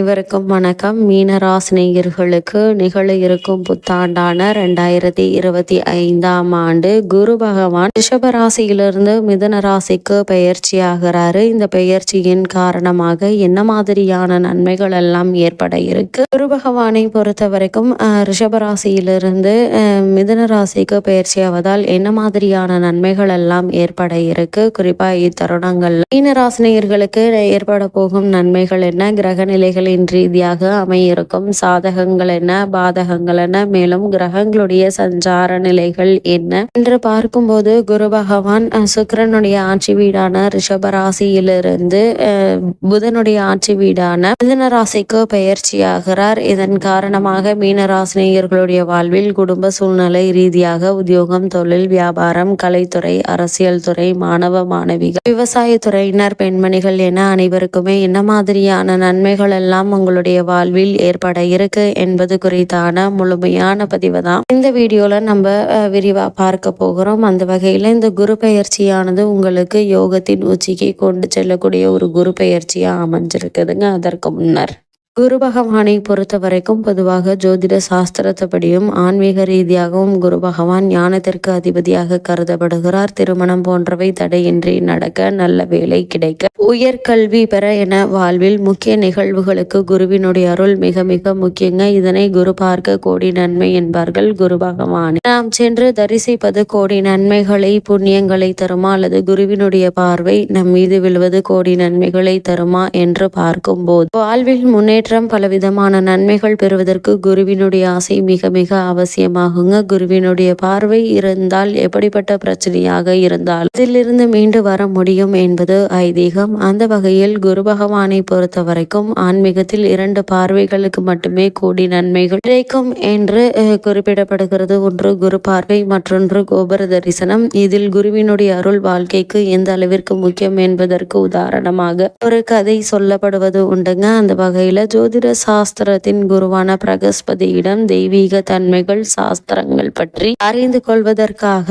இவருக்கும் வணக்கம். மீனராசினியர்களுக்கு நிகழ இருக்கும் புத்தாண்டான ரெண்டாயிரத்தி இருபத்தி ஐந்தாம் ஆண்டு குரு பகவான் ரிஷபராசியிலிருந்து மிதன ராசிக்கு பெயர்ச்சி ஆகிறாரு. இந்த பெயர்ச்சியின் காரணமாக என்ன மாதிரியான நன்மைகள் எல்லாம் ஏற்பட இருக்கு? குரு பகவானை பொறுத்த வரைக்கும் ரிஷபராசியிலிருந்து மிதன ராசிக்கு பயிற்சி ஆவதால் என்ன மாதிரியான நன்மைகள் எல்லாம் ஏற்பட இருக்கு? குறிப்பா இத்தருணங்கள் மீனராசினியர்களுக்கு ஏற்பட போகும் நன்மைகள் என்ன? கிரக நிலைகள் ராசிகளின் ரீதியாக அமையிருக்கும் சாதகங்கள் என்ன பாதகங்கள் என்ன மேலும் கிரகங்களுடைய சஞ்சார நிலைகள் என்ன என்று பார்க்கும்போது குரு பகவான் சுக்கரனுடைய ஆட்சி வீடான ரிஷபராசியிலிருந்து புதனுடைய ஆட்சி வீடான மிதன ராசிக்கு பயிற்சியாகிறார் இதன் காரணமாக மீனராசினியர்களுடைய வாழ்வில் குடும்ப சூழ்நிலை ரீதியாக உத்தியோகம் தொழில் வியாபாரம் கலைத்துறை அரசியல் துறை மாணவ மாணவிகள் விவசாயத்துறையினர் பெண்மணிகள் என அனைவருக்குமே என்ன மாதிரியான நன்மைகள் எல்லாம் எல்லாம் உங்களுடைய வாழ்வில் ஏற்பட இருக்கு என்பது குறித்தான முழுமையான பதிவு தான் இந்த வீடியோல நம்ம விரிவா பார்க்க போகிறோம். அந்த வகையில இந்த குரு பயிற்சியானது உங்களுக்கு யோகத்தின் உச்சிக்கு கொண்டு செல்லக்கூடிய ஒரு குரு பயிற்சியா அமைஞ்சிருக்குதுங்க. அதற்கு முன்னர். குரு பகவானை பொறுத்த வரைக்கும் பொதுவாக ஜோதிட சாஸ்திரத்தைப்படியும் ஆன்மீக ரீதியாகவும் குரு பகவான் ஞானத்திற்கு அதிபதியாக கருதப்படுகிறார். திருமணம் போன்றவை தடையின்றி நடக்க நல்ல வேலை கிடைக்க உயர்கல்வி பெற என வாழ்வில் முக்கிய நிகழ்வுகளுக்கு குருவினுடைய அருள் மிக மிக முக்கியங்க. இதனை குரு பார்க்க கோடி நன்மை என்பார்கள் குரு பகவான். நாம் சென்று தரிசிப்பது கோடி நன்மைகளை புண்ணியங்களை தருமா? அல்லது குருவினுடைய பார்வை நம் மீது விழுவது கோடி நன்மைகளை தருமா? என்று பார்க்கும்போது வாழ்வில் முன்னே முன்னேற்றம் பலவிதமான நன்மைகள் பெறுவதற்கு குருவினுடைய ஆசை மிக மிக அவசியமாகுங்க. குருவினுடைய பார்வை இருந்தால் எப்படிப்பட்ட பிரச்சனையாக இருந்தால் இதிலிருந்து மீண்டு வர முடியும் என்பது ஐதீகம். அந்த வகையில் குரு பகவானை பொறுத்த வரைக்கும் ஆன்மீகத்தில் இரண்டு பார்வைகளுக்கு மட்டுமே கூடி நன்மைகள் கிடைக்கும் என்று குறிப்பிடப்படுகிறது. ஒன்று குரு பார்வை மற்றொன்று கோபுர தரிசனம். இதில் குருவினுடைய அருள் வாழ்க்கைக்கு எந்த அளவிற்கு முக்கியம் என்பதற்கு உதாரணமாக ஒரு கதை சொல்லப்படுவது உண்டுங்க. அந்த வகையில ஜோதிட சாஸ்திரத்தின் குருவான பிரகஸ்பதியிடம் தெய்வீக தன்மைகள் சாஸ்திரங்கள் பற்றி அறிந்து கொள்வதற்காக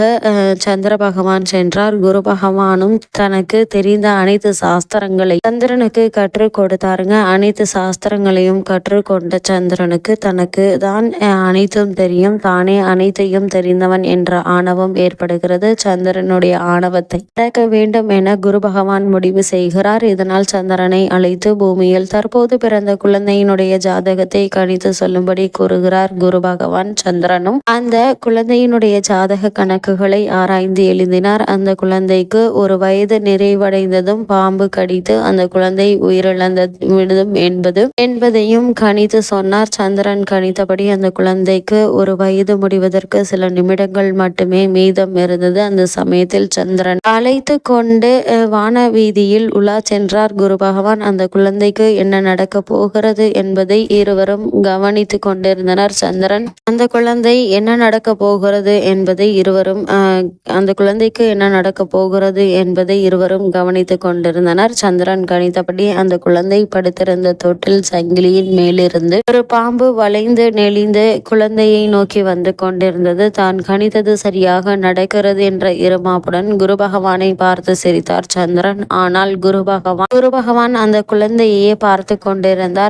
சந்திர பகவான் சென்றார். குரு பகவானும் தனக்கு தெரிந்த அனைத்து சாஸ்திரங்களை சந்திரனுக்கு கற்றுக் கொடுத்தாருங்க. அனைத்து சாஸ்திரங்களையும் கற்றுக்கொண்ட சந்திரனுக்கு தனக்கு தான் அனைத்தும் தெரியும். தானே அனைத்தையும் தெரிந்தவன் என்ற ஆணவம் ஏற்படுகிறது. சந்திரனுடைய ஆணவத்தை அடக்க வேண்டும் என குரு பகவான் முடிவு செய்கிறார். இதனால் சந்திரனை அழைத்து பூமியில் தற்போது பிறந்த குழந்தையினுடைய ஜாதகத்தை கணித்து சொல்லும்படி கூறுகிறார் குரு பகவான் சந்திரனும். அந்த குழந்தையினுடைய ஜாதக கணக்குகளை ஆராய்ந்து எழுதினார். அந்த குழந்தைக்கு ஒரு வயது நிறைவடைந்ததும் பாம்பு கடித்து அந்த குழந்தை உயிரிழந்ததும் என்பது என்பதையும் கணித்து சொன்னார். சந்திரன் கணித்தபடி அந்த குழந்தைக்கு ஒரு வயது முடிவதற்கு சில நிமிடங்கள் மட்டுமே மீதம் இருந்தது. அந்த சமயத்தில் சந்திரன் அழைத்து கொண்டு வான வீதியில் உலா சென்றார் குரு பகவான். அந்த குழந்தைக்கு என்ன நடக்க போகிறது? போகிறது என்பதை இருவரும் கவனித்து கொண்டிருந்தனர் சந்திரன். அந்த குழந்தை என்ன நடக்க போகிறது என்பதை இருவரும் அந்த குழந்தைக்கு என்ன நடக்க போகிறது என்பதை இருவரும் கவனித்து கொண்டிருந்தனர். சந்திரன் கணித்தபடி அந்த குழந்தை படுத்திருந்த தொட்டில் சங்கிலியின் மேலிருந்து ஒரு பாம்பு வளைந்து நெளிந்து குழந்தையை நோக்கி வந்து கொண்டிருந்தது. தான் கணித்தது சரியாக நடக்கிறது என்ற இருமாப்புடன் குரு பகவானை பார்த்து சிரித்தார் சந்திரன். ஆனால் குரு பகவான் குரு பகவான் அந்த குழந்தையே பார்த்து கொண்டிருந்தார்.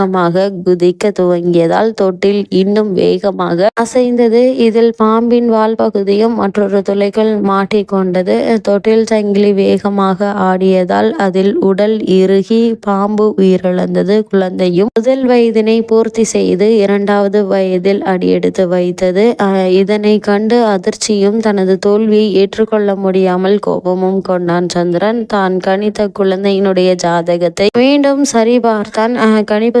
வேகமாக குதிக்க துவங்கியதால் தொட்டில் இன்னும் வேகமாக அசைந்தது. இதில் பாம்பின் வால் பகுதியும் மற்றொரு துளைகள் மாட்டிக்கொண்டது தொட்டில் சங்கிலி வேகமாக ஆடியதால் அதில் உடல் இறுகி பாம்பு உயிரிழந்தது. குழந்தையும் முதல் வயதினை பூர்த்தி செய்து இரண்டாவது வயதில் அடியெடுத்து வைத்தது. இதனை கண்டு அதிர்ச்சியும் தனது தோல்வியை ஏற்றுக்கொள்ள முடியாமல் கோபமும் கொண்டான் சந்திரன். தான் கணித்த குழந்தையினுடைய ஜாதகத்தை மீண்டும் சரிபார்த்தான். கணிப்பு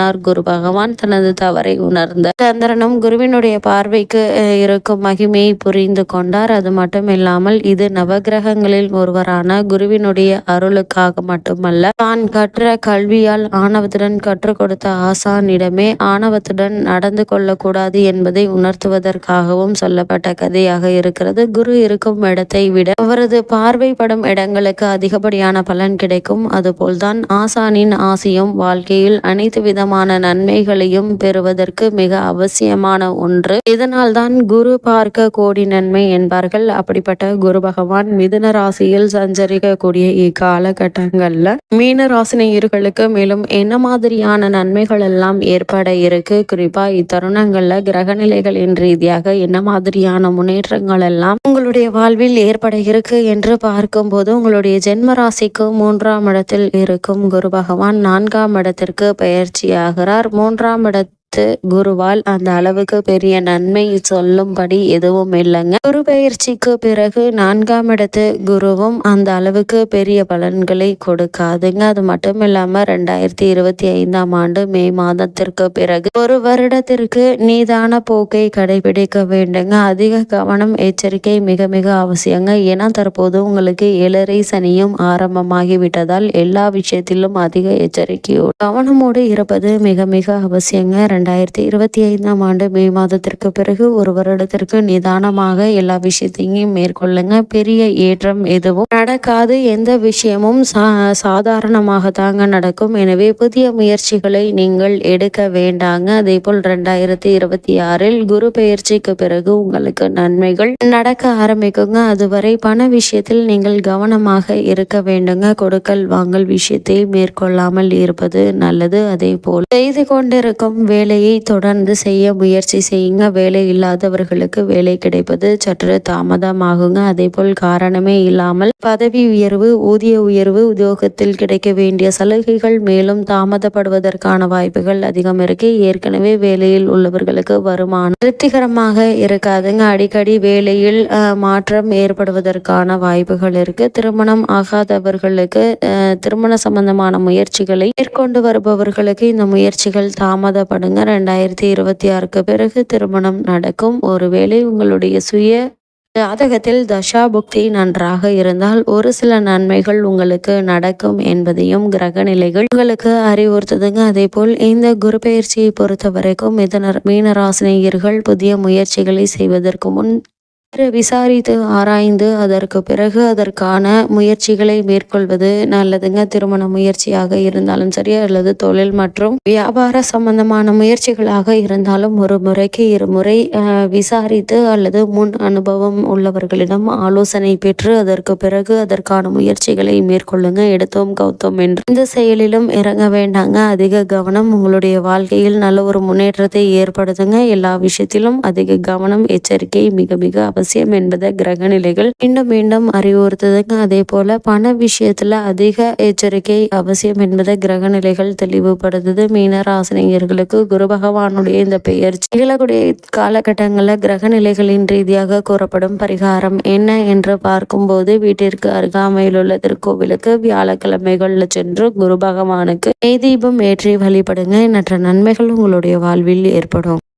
குரு பகவான் தனது தவறை உணர்ந்த சந்திரனும் குருவினுடைய பார்வைக்கு இருக்கும் மகிமையை புரிந்து கொண்டார். அது மட்டுமில்லாமல் இது நவகிரகங்களில் ஒருவரான குருவினுடைய அருளுக்காக மட்டுமல்ல தான் கற்ற கல்வியால் ஆணவத்துடன் கற்றுக் கொடுத்த ஆசானிடமே ஆணவத்துடன் நடந்து கொள்ளக்கூடாது என்பதை உணர்த்துவதற்காகவும் சொல்லப்பட்ட கதையாக இருக்கிறது. குரு இருக்கும் இடத்தை விட அவரது பார்வைப்படும் இடங்களுக்கு அதிகப்படியான பலன் கிடைக்கும். அதுபோல்தான் ஆசானின் ஆசையும் வாழ்க்கையில் அனைத்து விதமான நன்மைகளையும் பெறுவதற்கு மிக அவசியமான ஒன்று. இதனால் தான் குரு பார்க்க கோடி நன்மை என்பார்கள். அப்படிப்பட்ட குரு பகவான் மிதுன ராசியில் சஞ்சரிக்கக்கூடிய இக்காலகட்டங்கள்ல மீன ராசினியர்களுக்கு மேலும் என்ன மாதிரியான நன்மைகள் எல்லாம் ஏற்பட இருக்கு? குறிப்பா இத்தருணங்கள்ல கிரகநிலைகளின் ரீதியாக என்ன மாதிரியான முன்னேற்றங்கள் எல்லாம் உங்களுடைய வாழ்வில் ஏற்பட இருக்கு என்று பார்க்கும்போது உங்களுடைய ஜென்ம ராசிக்கு மூன்றாம் இடத்தில் இருக்கும் குரு பகவான் நான்காம் இடத்திற்கு ஆகிறார் மூன்றாம் இடத் பார்த்து குருவால் அந்த அளவுக்கு பெரிய நன்மை சொல்லும்படி எதுவும் இல்லைங்க. குரு பயிற்சிக்கு பிறகு நான்காம் இடத்து குருவும் அந்த அளவுக்கு பெரிய பலன்களை கொடுக்காதுங்க. அது மட்டும் இல்லாம ரெண்டாயிரத்தி இருபத்தி ஐந்தாம் ஆண்டு மே மாதத்திற்கு பிறகு ஒரு வருடத்திற்கு நீதான போக்கை கடைபிடிக்க வேண்டுங்க. அதிக கவனம் எச்சரிக்கை மிக மிக அவசியங்க. ஏன்னா தற்போது உங்களுக்கு ஏழரை சனியும் ஆரம்பமாகி விட்டதால் எல்லா விஷயத்திலும் அதிக எச்சரிக்கையோடு கவனமோடு இருப்பது மிக மிக அவசியங்க. ரெண்டாயிரத்தி இருபத்தி ஐந்தாம் ஆண்டு மே மாதத்திற்கு பிறகு ஒரு வருடத்திற்கு நிதானமாக எல்லா விஷயத்தையும் மேற்கொள்ளுங்க. பெரிய ஏற்றம் எதுவும் நடக்காது. எந்த விஷயமும் சா சாதாரணமாக தாங்க நடக்கும். எனவே புதிய முயற்சிகளை நீங்கள் எடுக்க வேண்டாங்க. அதே போல் ரெண்டாயிரத்தி இருபத்தி ஆறில் குரு பெயர்ச்சிக்கு பிறகு உங்களுக்கு நன்மைகள் நடக்க ஆரம்பிக்குங்க. அதுவரை பண விஷயத்தில் நீங்கள் கவனமாக இருக்க வேண்டுங்க. கொடுக்கல் வாங்கல் விஷயத்தை மேற்கொள்ளாமல் இருப்பது நல்லது. அதே போல் செய்து கொண்டிருக்கும் வேலை வேலையை தொடர்ந்து செய்ய முயற்சி செய்யுங்க. வேலை இல்லாதவர்களுக்கு வேலை கிடைப்பது சற்று தாமதமாகுங்க. அதே போல் காரணமே இல்லாமல் பதவி உயர்வு ஊதிய உயர்வு உத்தியோகத்தில் கிடைக்க வேண்டிய சலுகைகள் மேலும் தாமதப்படுவதற்கான வாய்ப்புகள் அதிகம் இருக்கு. ஏற்கனவே வேலையில் உள்ளவர்களுக்கு வருமானம் திருப்திகரமாக இருக்காதுங்க. அடிக்கடி வேலையில் மாற்றம் ஏற்படுவதற்கான வாய்ப்புகள் இருக்கு. திருமணம் ஆகாதவர்களுக்கு திருமண சம்பந்தமான முயற்சிகளை மேற்கொண்டு வருபவர்களுக்கு இந்த முயற்சிகள் தாமதப்படுங்க. ரெண்டாயிரத்தி இருபத்தி ஆறுக்கு பிறகு திருமணம் நடக்கும். ஒருவேளை உங்களுடைய சுய ஜாதகத்தில் தசா புக்தி நன்றாக இருந்தால் ஒரு சில நன்மைகள் உங்களுக்கு நடக்கும் என்பதையும் கிரக நிலைகள் உங்களுக்கு அறிவுறுத்துதுங்க. அதே போல் இந்த குரு பயிற்சியை பொறுத்த வரைக்கும் மிதனர் மீனராசினியர்கள் புதிய முயற்சிகளை செய்வதற்கு முன் விசாரித்து ஆராய்ந்து அதற்கு பிறகு அதற்கான முயற்சிகளை மேற்கொள்வது நல்லதுங்க. திருமண முயற்சியாக இருந்தாலும் சரி அல்லது தொழில் மற்றும் வியாபார சம்பந்தமான முயற்சிகளாக இருந்தாலும் ஒரு முறைக்கு இருமுறை விசாரித்து அல்லது முன் அனுபவம் உள்ளவர்களிடம் ஆலோசனை பெற்று அதற்கு பிறகு அதற்கான முயற்சிகளை மேற்கொள்ளுங்க. எடுத்தோம் கௌத்தோம் என்று இந்த செயலிலும் இறங்க வேண்டாங்க. அதிக கவனம் உங்களுடைய வாழ்க்கையில் நல்ல ஒரு முன்னேற்றத்தை ஏற்படுத்துங்க. எல்லா விஷயத்திலும் அதிக கவனம் எச்சரிக்கை மிக மிக அவசியம். என்பதை கிரக நிலைகள் மீண்டும் மீண்டும் அறிவுறுத்துதுங்க. அதே போல பண விஷயத்துல அதிக எச்சரிக்கை அவசியம் என்பதை கிரக நிலைகள் தெளிவுபடுத்துது மீனராசினியர்களுக்கு குரு பகவானுடைய இந்த பெயர் நிகழக்கூடிய காலகட்டங்களில் கிரக நிலைகளின் ரீதியாக கூறப்படும் பரிகாரம் என்ன என்று பார்க்கும்போது வீட்டிற்கு அருகாமையில் உள்ள திருக்கோவிலுக்கு வியாழக்கிழமைகள்ல சென்று குரு பகவானுக்கு நெய் தீபம் ஏற்றி வழிபடுங்க. எண்ணற்ற நன்மைகள் உங்களுடைய வாழ்வில் ஏற்படும்.